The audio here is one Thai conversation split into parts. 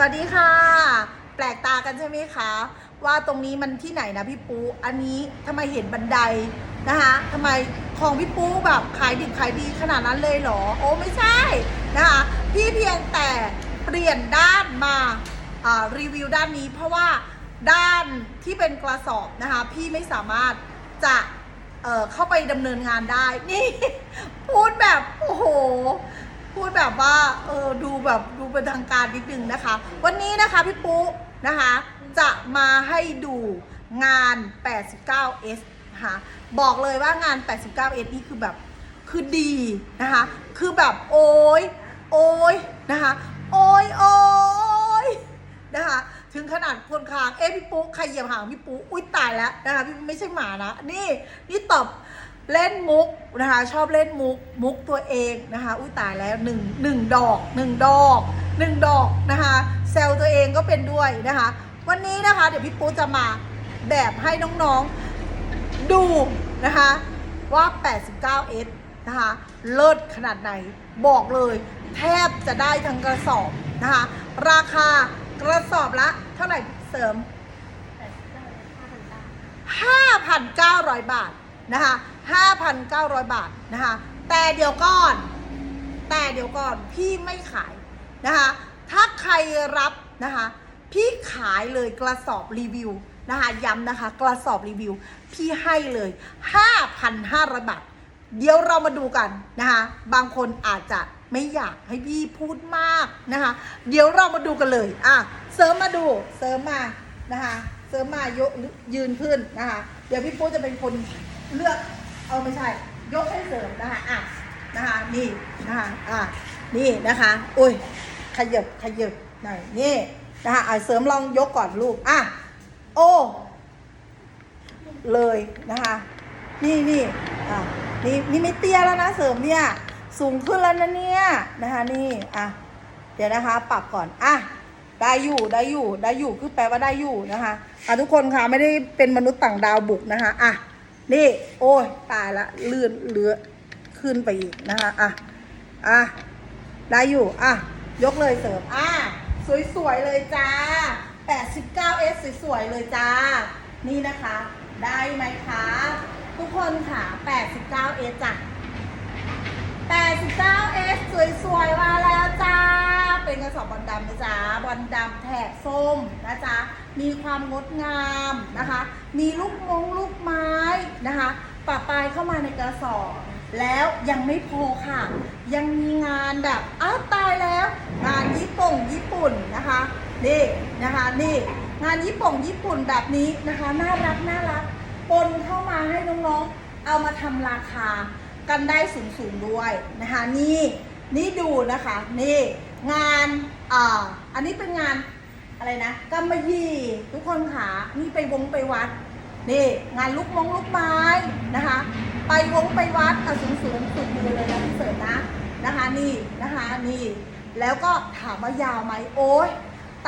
สวัสดีค่ะ แปลกตากันใช่ไหมคะ ว่าตรงนี้มันที่ไหนนะพี่ปูอันนี้ทำไมเห็นบันไดนะคะทำไมของพี่ปูแบบขายดิบขายดีขนาดนั้นเลยเหรอ โอ้ไม่ใช่นะคะพี่เพียงแต่เปลี่ยนด้านมาอ่ารีวิวด้านนี้ เพราะว่าด้านที่เป็นกระสอบนะคะพี่ไม่สามารถจะเอ่อเข้าไปดำเนินงานได้นี่พูดแบบโอ้โห พูดแบบว่าเออดูแบบดูเป็นทางการนิดนึงนะคะ วันนี้นะคะพี่ปุ๊นะคะ จะมาให้ดูงาน 89S นะคะบอกเลยว่างาน 89S นี่คือแบบคือดีนะคะ คือแบบโอ้ยโอ้ยนะคะ โอ้ยโอ้ยนะคะ ถึงขนาดคนคางเอ๊ะพี่ปุ๊ใครเหยียบหางพี่ปุ๊อุ้ยตายแล้วนะคะพี่ไม่ใช่หมานะ นี่นี่ตอบ เล่นมุกนะคะ ชอบเล่นมุกมุกตัวเองนะคะ อุ้ยตายแล้วหนึ่งหนึ่งดอกหนึ่งดอกหนึ่งดอกนะคะเซลตัวเองก็เป็นด้วยนะคะ วันนี้นะคะ เดี๋ยวพี่ปูจะมาแบบให้น้องๆดูนะคะว่า 89S นะคะ เลิศขนาดไหน บอกเลย แทบจะได้ทั้งกระสอบนะคะ ราคากระสอบละ เท่าไหร่เสริม 5,900 บาทนะคะ 5,900 บาทนะคะ แต่เดี๋ยวก่อน แต่เดี๋ยวก่อนพี่ไม่ขายนะคะ ถ้าใครรับนะคะ พี่ขายเลยกระสอบรีวิวนะคะย้ำนะคะ กระสอบรีวิว พี่ให้เลย 5,500 บาท เดี๋ยวเรามาดูกันนะคะ บางคนอาจจะไม่อยากให้พี่พูดมากนะคะ เดี๋ยวเรามาดูกันเลย อะ เสริมมาดู เสริมมานะคะ เสริมมายกยืนขึ้นนะคะ เดี๋ยวพี่ปูจะเป็นคนเลือก เอาไม่ใช่ ยกให้เสริมนะคะอะนะคะนี่นะคะอะนี่นะคะอุ้ยขยับขยับหน่อยนี่นะคะอะเสริมลองยกก่อนลูกอะโอ้เลยนะคะนี่นี่อะนี่นี่ไม่เตี้ยแล้วนะเสริมเนี่ยสูงขึ้นแล้วนะเนี่ยนะคะนี่อะเดี๋ยวนะคะ ปรับก่อนอะได้อยู่ได้อยู่ได้อยู่คือแปลว่าได้อยู่นะคะอะทุกคนค่ะไม่ได้เป็นมนุษย์ต่างดาวบุกนะคะอะ นี่ โอ้ยตายละเลื่อนเลือขึ้นไปอีกนะคะอะอะได้อยู่ อะ ยกเลยเสริมอะสวยๆเลยจ้า 89S สวยๆเลยจ้า นี่นะคะ ได้ไหมคะ ทุกคนค่ะ 89S จ้ะ 89S สวยๆมาแล้วจ้า เป็นกระสอบบอลดำนะจ๊ะบอลดำแถบส้มนะจ๊ะ มีความงดงามนะคะ มีลูกมงลูกไม้นะคะปะปายเข้ามาในกระสอบแล้วยังไม่พอค่ะ ยังมีงานแบบอ้าวตายแล้ว งานญี่ปุ่งญี่ปุ่นนะคะนี่นะคะนี่งานญี่ปุ่งญี่ปุ่นแบบนี้นะคะน่ารักน่ารักปนเข้ามาให้น้องๆ เอามาทำราคากันได้สูงสูงๆด้วยนะคะนี่นี่ดูนะคะนี่งานอ่าอันนี้เป็นงาน อะไรนะกำมะยี่ทุกคนค่ะนี่ไปวงไปวัด นี่ งานลูกมงลูกไม้นะคะ ไปวงไปวัดเอาสูงสูงสุดมือเลยนะพี่เสริมนะนะคะนี่นะคะนี่ แล้วก็ถามว่ายาวไหมโอ้ย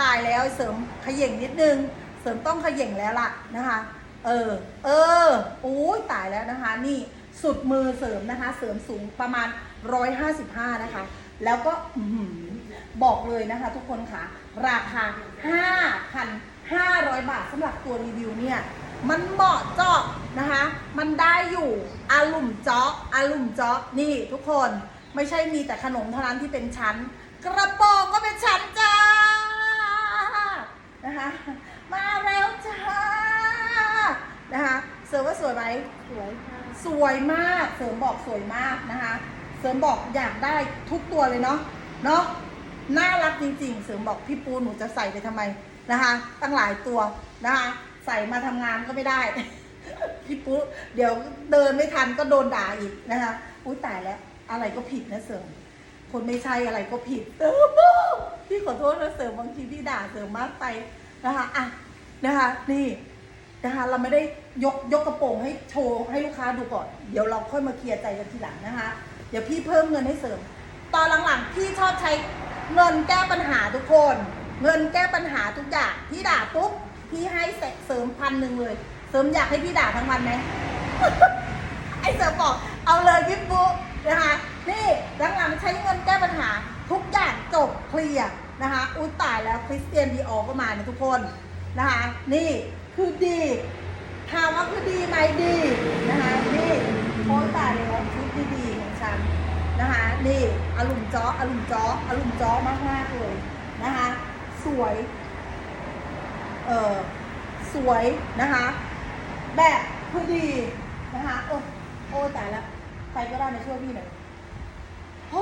ตายแล้วเสริมขย่งนิดนึง เสริมต้องขย่งแล้วล่ะนะคะ เออ เออโอ้ยตายแล้วนะคะ นี่สุดมือเสริมนะคะ เสริมสูงประมาณ 155 นะคะ แล้วก็บอกเลยนะคะ ทุกคนค่ะ ราคา 5,500 บาทสำหรับตัวรีวิวเนี่ย มันเหมาะเจาะนะคะ มันได้อยู่อารุ่มเจาะอารุ่มเจาะนี่ทุกคนไม่ใช่มีแต่ขนมเท่านั้นที่เป็นชั้น กระโปรงก็เป็นชั้นจ้านะคะมาแล้วจ้านะคะเสริมว่าสวยไหมสวยค่ะสวยมากเสริมบอกสวยมากนะคะ เสริมบอกอยากได้ทุกตัวเลยเนาะเนาะ น่ารักจริงๆ เสริมบอกพี่ปูหนูจะใส่ไปทำไมนะคะ ตั้งหลายตัวนะคะ ใส่มาทำงานก็ไม่ได้ พี่ปูเดี๋ยวเดินไม่ทันก็โดนด่าอีกนะคะอุ้ยตายแล้ว อะไรก็ผิดนะเสริม คนไม่ใช่อะไรก็ผิดเสริมพี่ขอโทษนะเสริมบางทีพี่ด่าเสริมมากไปนะคะอะนะคะ นี่นะคะเราไม่ได้ยกยกกระโปรงให้โชว์ให้ลูกค้าดูก่อน เดี๋ยวเราค่อยมาเคลียร์ใจกันทีหลังนะคะ เดี๋ยวพี่เพิ่มเงินให้เสริม ตอนหลังๆพี่ชอบใช้ เงินแก้ปัญหาทุกคน เงินแก้ปัญหาทุกอย่างพี่ด่าปุ๊บพี่ให้เสริมพันหนึ่งเลย เสริมอยากให้พี่ด่าทั้งวันไหมไอเสริมบอกเอาเลยพี่ปุ๊นะคะนี่หลังๆใช้เงินแก้ปัญหาทุกอย่างจบเคลียร์นะคะอุ้ยตายแล้วคริสเตียนดีออก็มานะทุกคนนะคะนี่คือดีถามว่าคือดีไหมดีนะคะนี่โอ้ตายแล้วชุดดีๆของฉัน นะคะนี่อารมณ์จ้ออารมณ์จ้ออารมณ์จ้อมากๆเลยนะคะสวยเออสวยนะคะ แบบคือดีนะคะโอ้โอ้ตายล้วใครก็ได้มาช่วยพี่หน่อยโห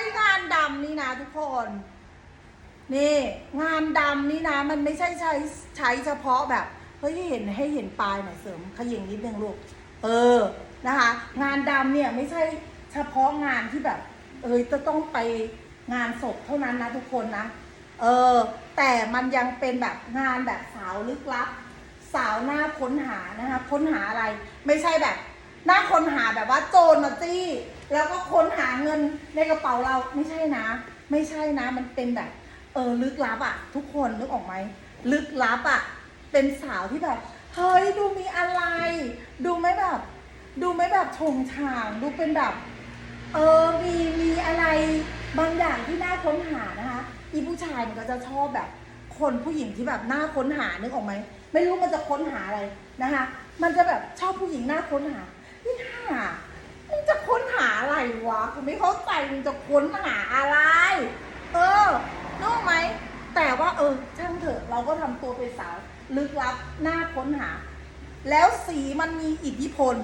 ยงานดำนี่นะทุกคนนี่งานดำนี่นะมันไม่ใช่ใช้ใช้เฉพาะแบบเฮ้ยให้เห็นให้เห็นปลายหน่อยเสริมขยิงนิดนึงลูกเออนะคะ งานดำเนี่ยไม่ใช่ เฉพาะงานที่แบบ เอยจะต้องไปงานศพเท่านั้นนะทุกคนนะ เออ แต่มันยังเป็นแบบงานแบบสาวลึกลับ สาวหน้าค้นหานะคะค้นหาอะไร ไม่ใช่แบบ หน้าค้นหาแบบว่าโจรมาจี้ แล้วก็ค้นหาเงินในกระเป๋าเราไม่ใช่นะ ไม่ใช่นะ มันเป็นแบบ เออลึกลับอะทุกคนนึกออกไหมลึกลับอะเป็นสาวที่แบบเฮ้ยดูมีอะไร ดูไม่แบบ ดูไม่แบบชงชาง ดูเป็นแบบ เออมีมีอะไรบางอย่างที่น่าค้นหานะคะอีผู้ชายมันก็จะชอบแบบ คนผู้หญิงที่แบบน่าค้นหานึกออกไหมไม่รู้มันจะค้นหาอะไรนะคะ มันจะแบบชอบผู้หญิงน่าค้นหานี่ห่ามันจะค้นหาอะไรวะกูไม่เข้าใจมันจะค้นหาอะไร เออนึกออกไหมแต่ว่าเออช่างเถอะเราก็ทำตัวเป็นสาวลึกลับน่าค้นหา แล้วสีมันมีอิทธิพล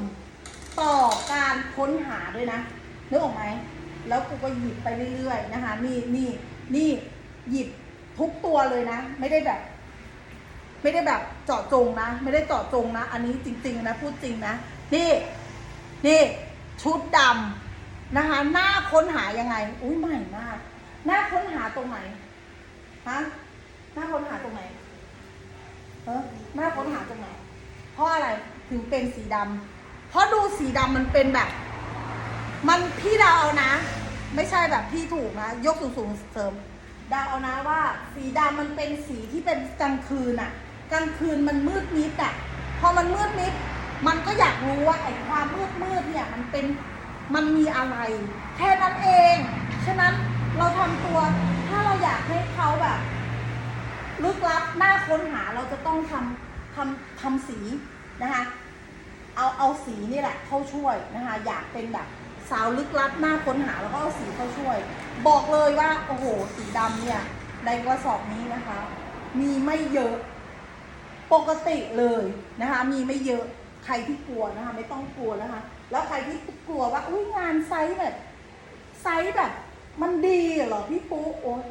ต่อการค้นหาด้วยนะ นึกออกไหมแล้วกูก็หยิบไปเรื่อยๆนะคะ นี่นี่นี่หยิบทุกตัวเลยนะ ไม่ได้แบบ ไม่ได้แบบเจาะจงนะ ไม่ได้เจาะจงนะ อันนี้จริง ๆ นะ พูดจริงนะ นี่ นี่ ชุดดำนะคะ หน้าค้นหายังไง อุ้ยใหม่มาก หน้าค้นหาตรงไหน ฮะ หน้าค้นหาตรงไหนเออหน้าค้นหาตรงไหน เพราะอะไร ถึงเป็นสีดำเพราะดูสีดำมันเป็นแบบ มันพี่ดาวเอานะ ไม่ใช่แบบพี่ถูกนะ ยกสูงสูงๆเสริม ดาวเอานะว่า สีดำมันเป็นสีที่เป็นกลางคืนอะกลางคืนมันมืดมิดอะพอมันมืดมิด มันก็อยากรู้ว่าไอ้ความมืดมืดๆเนี่ยมันเป็นมันมีอะไร แค่นั้นเอง ฉะนั้นเราทำตัว ถ้าเราอยากให้เขาแบบ ลึกลับน่าค้นหาเราจะต้องทำทำทำสีนะคะ เอาเอาสีนี่แหละเข้าช่วยนะคะ อยากเป็นแบบ สาวลึกลับน่าค้นหาแล้วก็เอาสีเข้าช่วย บอกเลยว่าโอ้โหสีดำเนี่ยในกระสอบนี้นะคะ มีไม่เยอะ ปกติเลยนะคะ มีไม่เยอะใครที่กลัวนะคะ ไม่ต้องกลัวนะคะ แล้วใครที่กลัวว่าอุ้ยงานไซส์แบบไซส์แบบ มันดีเหรอพี่ปุ๊โอ้ย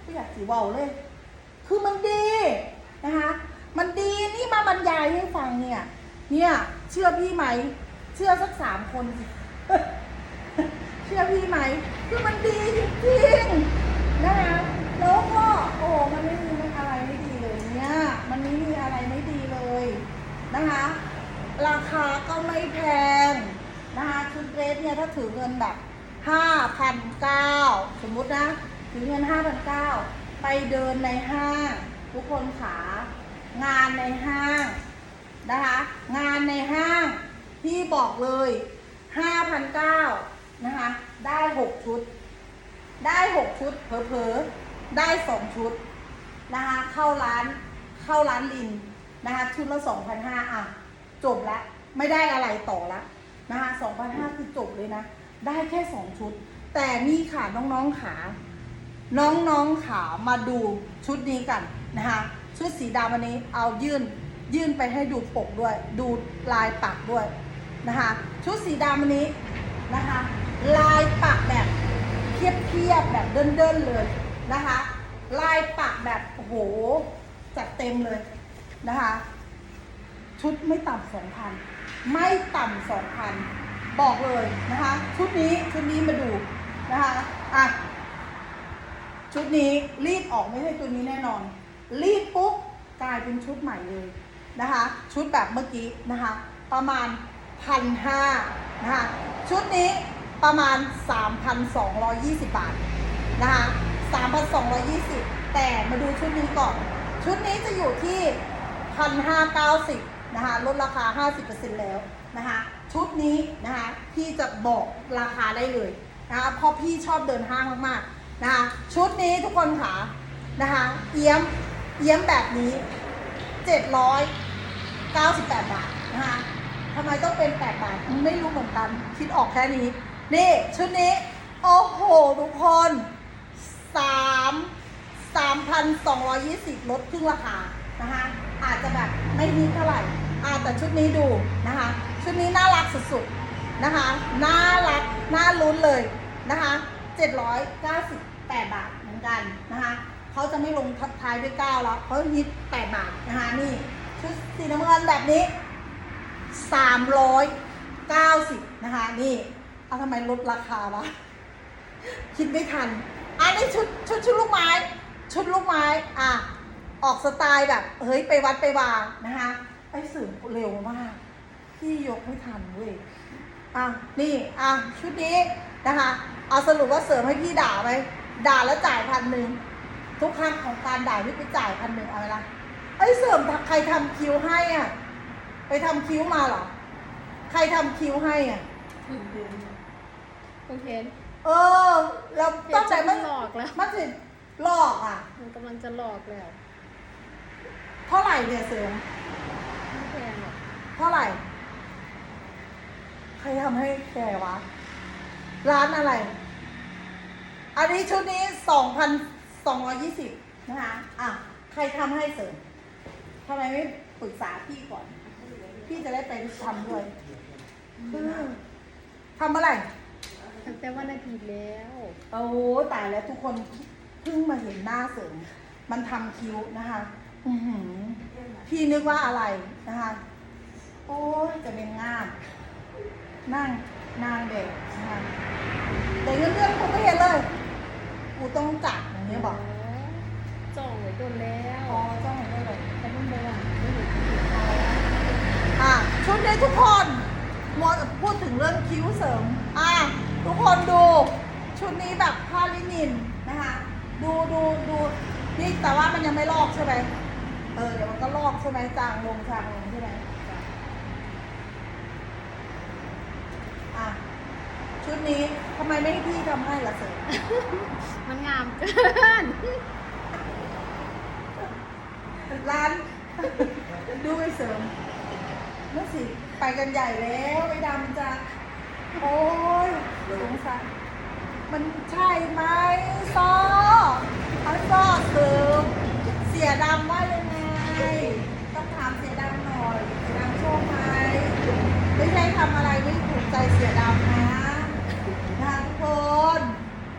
ไม่อยากสีเบาเลย คือมันดีนะคะ มันดีนี่มาบรรยายให้ฟังเนี่ย เนี่ย เชื่อพี่ไหม เชื่อสักสามคนสิ เชื่อพี่ไหม คือมันดีจริงๆนะคะแล้วก็โอ้มันไม่มีอะไรไม่ดีเลยเนี่ย มันไม่มีอะไรไม่ดีเลยนะคะ ราคาก็ไม่แพงนะคะชุดเดรสเนี่ยถ้าถือเงินแบบห้าพันเก้าสมมุตินะ ถือเงินห้าพันเก้าไปเดินในห้างทุกคนขางานในห้างนะคะ งานในห้าง พี่บอกเลย ห้าพันเก้านะคะ ได้หกชุด ได้หกชุด เผลอๆ ได้สองชุดนะคะ เข้าร้าน เข้าร้านลินนะคะ ชุดละสองพันห้าอะ จบละไม่ได้อะไรต่อละนะคะสองพันห้าคือจบเลยนะ ได้แค่สองชุด แต่นี่ค่ะน้องๆขาน้องๆขามาดูชุดนี้กันนะคะ ชุดสีดำวันนี้เอายื่นยื่นไปให้ดูปกด้วย ดูลายปักด้วย นะคะ ชุดสีดำวันนี้นะคะ ลายปักแบบเทียบๆแบบเดินๆเลยนะคะ ลายปักแบบโอ้โหจัดเต็มเลยนะคะ ชุดไม่ต่ำสองพันไม่ต่ำสองพันบอกเลยนะคะ ชุดนี้ชุดนี้มาดูนะคะอะชุดนี้รีดออกไม่ใช่ตัวนี้แน่นอน รีดปุ๊บกลายเป็นชุดใหม่เลยนะคะ ชุดแบบเมื่อกี้นะคะ ประมาณ พันห้านะคะชุดนี้ประมาณ 3,220 บาทนะคะ3,220 แต่มาดูชุดนี้ก่อน ชุดนี้จะอยู่ที่ 1,590นะคะลดราคา 50%แล้วนะคะชุดนี้นะคะพี่จะบอกราคาได้เลยนะคะเพราะพี่ชอบเดินห้างมากๆนะคะชุดนี้ทุกคนค่ะนะคะเอี้ยมเอี้ยมแบบนี้ 798 บาทนะคะ ทำไมต้องเป็น8บาทไม่รู้เหมือนกัน คิดออกแค่นี้ นี่ ชุดนี้ โอ้โห ทุกคน3 3,220ลดครึ่งราคานะคะ อาจจะแบบไม่ฮิตเท่าไหร่อาแต่ชุดนี้ดูนะคะ ชุดนี้น่ารักสุดๆนะคะ น่ารัก น่าลุ้นเลยนะคะ798บาทเหมือนกันนะคะเขาจะไม่ลงทับท้ายด้วย9แล้วเขาฮิต8บาทนะคะนี่ชุดสีน้ำเงินแบบนี้ 390 นะคะ นี่เอาทำไมลดราคาวะ คิดไม่ทัน อันนี้ชุดชุดชุดลูกไม้ ชุดลูกไม้ อะ ออกสไตล์แบบ เฮ้ย ไปวัดไปวางนะคะไอ้สื่อเร็วมาก พี่ยกไม่ทันเว้ย อะ นี่ อะ ชุดนี้นะคะ เอาสรุปว่าเสริมให้พี่ด่าไป ด่าแล้วจ่ายพันหนึ่งทุกครั้งของการด่าพี่ไปจ่ายพันหนึ่งเอาไหมล่ะไอ้เสริมใครทำคิ้วให้อะ ไปทำคิ้วมาเหรอ ใครทำคิ้วให้อะ คุณเพนเออ แล้วเพตั้นงใจจะมันหลอกแล้ว มันสิหลอกอะ มันกำลังจะหลอกแล้วเท่าไหร่เนี่ยเสริมไม่แพงหรอกเท่าไหร่ ใครทำให้แกวะ ร้านอะไร อันนี้ชุดนี้สองพันสองร้อยยี่สิบนะคะ อะ ใครทำให้เสริมทำไมไม่ปรึกษาพี่ก่อน พี่จะได้ไปทำด้วยคือทำเมื่อไหร่ตั้งแต่วันอาทิตย์แล้ว โอ้ตายแล้วทุกคนเพิ่งมาเห็นหน้าเสริม มันทำคิ้วนะคะอือหือพี่นึกว่าอะไรนะคะ โอ้ยจะเป็นงามนั่งนางเด็กนะคะแต่เรื่องๆกูไม่เห็นเลย กูต้องจัดอย่างนี้ยบอกจองไว้โดนแล้ว อ๋อจ้องเห็นได้เลย แต่มันบอกว่าไม่เห็น อะชุดนี้ ทุกคนมอพูดถึงเรื่องคิ้วเสริม อะ ทุกคนดูชุดนี้แบบผ้าลินินนะคะ ดูดูดูนี่แต่ว่ามันยังไม่ลอกใช่ไหมเออเดี๋ยวมันก็ลอกใช่ไหมจางลงจางลงใช่ไหมอะชุดนี้ทำไมไม่ให้พี่ทำให้ล่ะเสริมมันงามเกิน ร้านดูไปเสริม นั่นสิ ไปกันใหญ่แล้วไอ้ดำจะโอ้ยสงสารมันใช่ไหมซออันซอเสริมเสียดำว่ายังไง ต้องถามเสียดำหน่อยเสียดำโชอบไหมไม่ใช่ทำอะไรไม่ถูกใจเสียดำนะนะทุกคน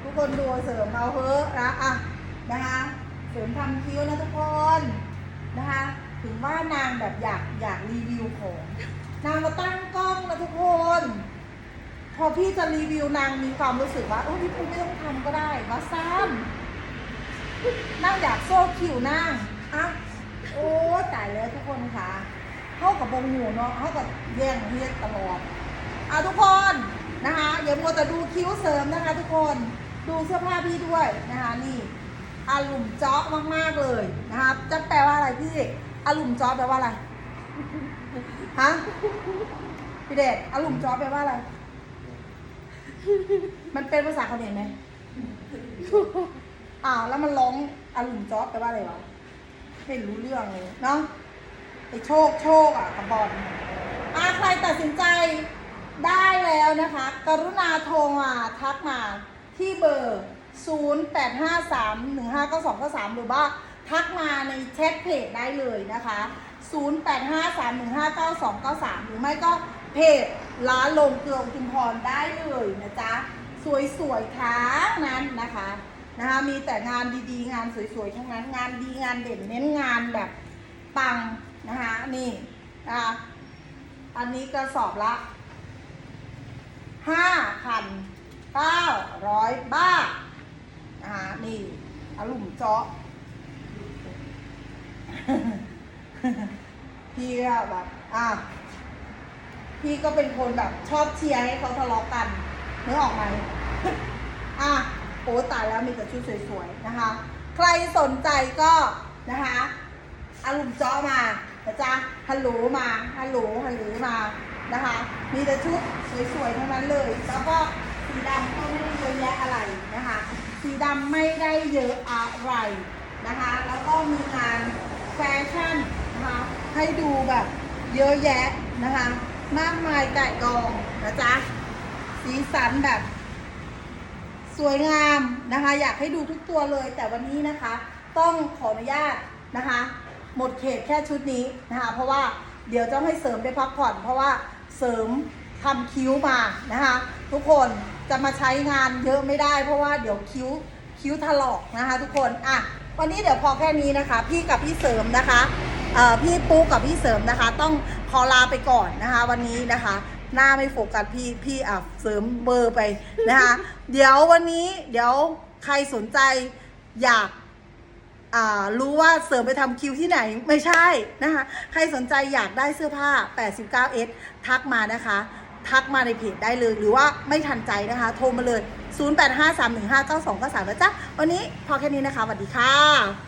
ทุกคนดูเสริมเอาเถอะนะอะนะคะเสริมทำคิ้วนะทุกคน ถึงว่านางแบบอยากอยากรีวิวของ นางมาตั้งกล้องนะทุกคน พอพี่จะรีวิวนางมีความรู้สึกว่าโอ้ยพี่ปูไม่ต้องทำก็ได้ว่าซ้ำนั่งอยากโซ่คิวนั่งอะโอ้ตายแล้วทุกคนค่ะเข้ากับบงหูเนาะเข้ากับแย่งเฮียตลอดอะทุกคนนะคะอย่ามัวแต่ดูคิ้วเสริมนะคะ ทุกคนดูเสื้อผ้าพี่ด้วยนะคะนี่อารุมเจาะมากๆเลยนะครับจะแต่ อะไรพี่อารุมเจาะแปลว่าอะไร ฮะ พี่เดชอารุมเจาะแปลว่าอะไร มันเป็นภาษาเขมรไหมอ้าวแล้วมันร้องอารุมเจาะแปลว่าอะไรวะ ไม่รู้เรื่องเลยเนาะไอโชคโชคอะกับบอลอะใครตัดสินใจได้แล้วนะคะ กรุณาโทรมาทักมาที่เบอร์ 0853159293 หรือว่า ทักมาในแชทเพจได้เลยนะคะ 0853159293 หรือไม่ก็เพจร้านลงเกลืออุทุมพรได้เลยนะจ๊ะ สวยๆทั้งนั้นนะคะนะคะมีแต่งานดีๆ งานสวยๆทั้งนั้นงานดีงานเด่นเน้นงานแบบปังนะคะนี่นะคะอันนี้กระสอบละห้าพันเก้าร้อยบาทนะคะนี่อารมณ์เจาะ พี่ก็แบบอะพี่ก็เป็นคนแบบชอบเชียร์ให้เขาทะเลาะกันนึกออกไหมอะโอ้ตายแล้วมีแต่ชุดสวยๆนะคะ ใครสนใจก็นะคะอารมณ์เจาะมานะจ๊ะฮัลโหลมาฮัลโหลฮัลโหลมานะคะ มีแต่ชุดสวยๆเทั้งนั้นเลย แล้วก็สีดำก็ไม่ได้เยอะแยะอะไรนะคะ สีดำไม่ได้เยอะอะไรนะคะ แล้วก็มีงาน ให้ดูแบบเยอะแยะนะคะ มากมายไก่กองนะจ๊ะ สีสันแบบ สวยงามนะคะ อยากให้ดูทุกตัวเลย แต่วันนี้นะคะ ต้องขออนุญาตนะคะ หมดเขตแค่ชุดนี้นะคะ เพราะว่าเดี๋ยวต้องให้เสริมไปพักผ่อน เพราะว่าเสริมทำคิ้วมานะคะ ทุกคนจะมาใช้งานเยอะไม่ได้ เพราะว่าเดี๋ยวคิ้วคิ้วถลอกนะคะ ทุกคนอะวันนี้เดี๋ยวพอแค่นี้นะคะ พี่กับพี่เสริมนะคะ พี่ปุ๊กกับพี่เสริมนะคะ ต้องขอลาไปก่อนนะคะ วันนี้นะคะ หน้าไม่โฟกัสพี่พี่อะเสริมเบอร์ไปนะคะ เดี๋ยววันนี้เดี๋ยวใครสนใจอยากอ่ารู้ว่าเสริมไปทำคิวที่ไหนไม่ใช่นะคะ ใครสนใจอยากได้เสื้อผ้า 89S ทักมานะคะ ทักมาในเพจได้เลย หรือว่าไม่ทันใจนะคะ โทรมาเลย 0853159293นะจ๊ะ วันนี้พอแค่นี้นะคะสวัสดีค่ะ